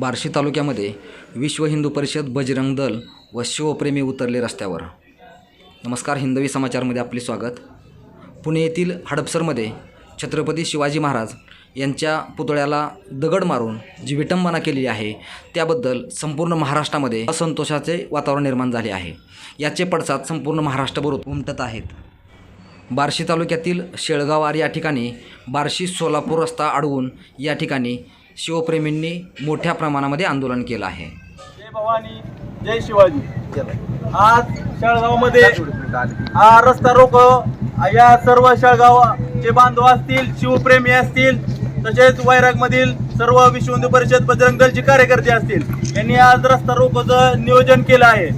बार्शी तालुक्यामध्ये विश्व हिंदू परिषद बजरंग दल व शिवप्रेमी उतरले रस्त्यावर. नमस्कार हिंदवी समाचारमध्ये आपले स्वागत. पुणे येथील हडपसरमध्ये छत्रपती शिवाजी महाराज यांच्या पुतळ्याला दगड मारून जी विटंबना केलेली आहे त्याबद्दल संपूर्ण महाराष्ट्रामध्ये असंतोषाचे वातावरण निर्माण झाले आहे. याचे पडसाद संपूर्ण महाराष्ट्रभर उमटत आहेत. बार्शी तालुक्यातील शेळगावार या ठिकाणी बार्शी सोलापूर रस्ता अडवून या ठिकाणी शिवप्रेमींनी मोठ्या प्रमाणामध्ये आंदोलन केलं आहे. जय भवानी जय शिवाजी. आज शाळगावमध्ये हा रस्ता रोक. या सर्व शाळगावचे बांधव असतील शिवप्रेमी असतील तसेच वैरागमधील सर्व विश्व हिंदू परिषद बजरंग दलचे कार्यकर्ते असतील यांनी आज रस्ता रोकोचं नियोजन केलं आहे.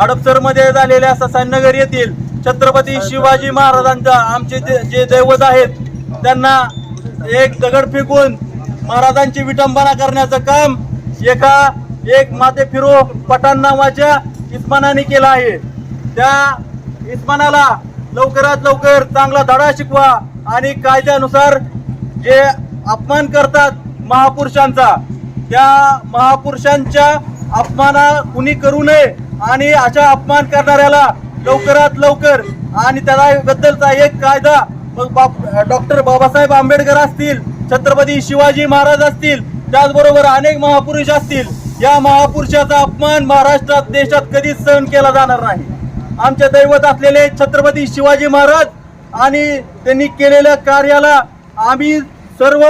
हडपसरमध्ये झालेल्या ससानगर येथील छत्रपती शिवाजी महाराजांचा आमचे जे दैवत आहेत त्यांना एक दगड फेकून महाराजांची विटंबना करण्याचं काम एका एक माते फिरो पठाण नावाच्या इस्मानाने केलं आहे. त्या इस्मानाला लवकरात लवकर चांगला धडा शिकवा आणि कायद्यानुसार जे अपमान करतात महापुरुषांचा त्या महापुरुषांच्या अपमाना कुणी करू नये आणि अशा अपमान करणाऱ्याला लवकरात लवकर आणि त्याला बद्दलचा एक कायदा डॉक्टर बाबासाहेब आंबेडकर असतील छत्रपती शिवाजी महाराज असतील त्याचबरोबर अनेक महापुरुष असतील या महापुरुषाचा अपमान महाराष्ट्रात देशात कधीच सहन केला जाणार नाही. आमचे दैवत असलेले छत्रपती शिवाजी महाराज आणि त्यांनी केलेल्या कार्याला आम्ही सर्व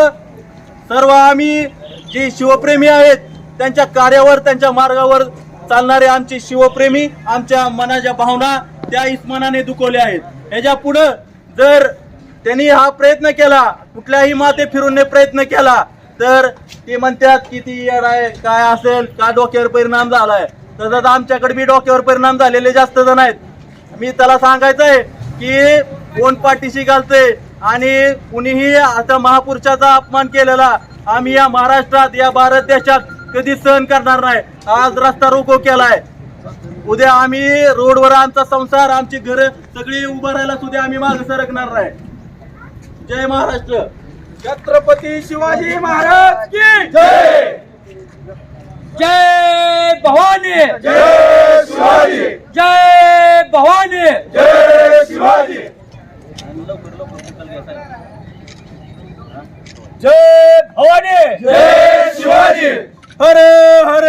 सर्व आम्ही जे शिवप्रेमी आहेत त्यांच्या कार्यावर त्यांच्या मार्गावर चालणारे आमचे शिवप्रेमी आमच्या मनाच्या भावना त्या इस्मानाने दुखवल्या आहेत. याच्या पुढं जर त्यांनी हा प्रयत्न केला कुठल्याही माते फिरून प्रयत्न केला. तर ते म्हणतात की ती येड आहे काय असेल का डोक्यावर परिणाम झालाय? तसंच आमच्याकडे बी डोक्यावर परिणाम झालेले जास्त जण आहेत. मी त्याला सांगायचंय की कोण पाठीशी घालते आणि कुणीही आता महापुरुषाचा अपमान केलेला आम्ही या महाराष्ट्रात या भारत देशात कधी सहन करणार नाही. आज रस्ता रोको केलाय. उद्या आम्ही रोडवर आमचा संसार आमची घर सगळी उभं राहायला सुद्धा आम्ही मागे सरकणार नाही. जय महाराष्ट्र. छत्रपती शिवाजी महाराज की जय. जय भवानी. जय शिवाजी. जय भवानी. जय शिवाजी. जय भवानी. जय शिवाजी. हर हर.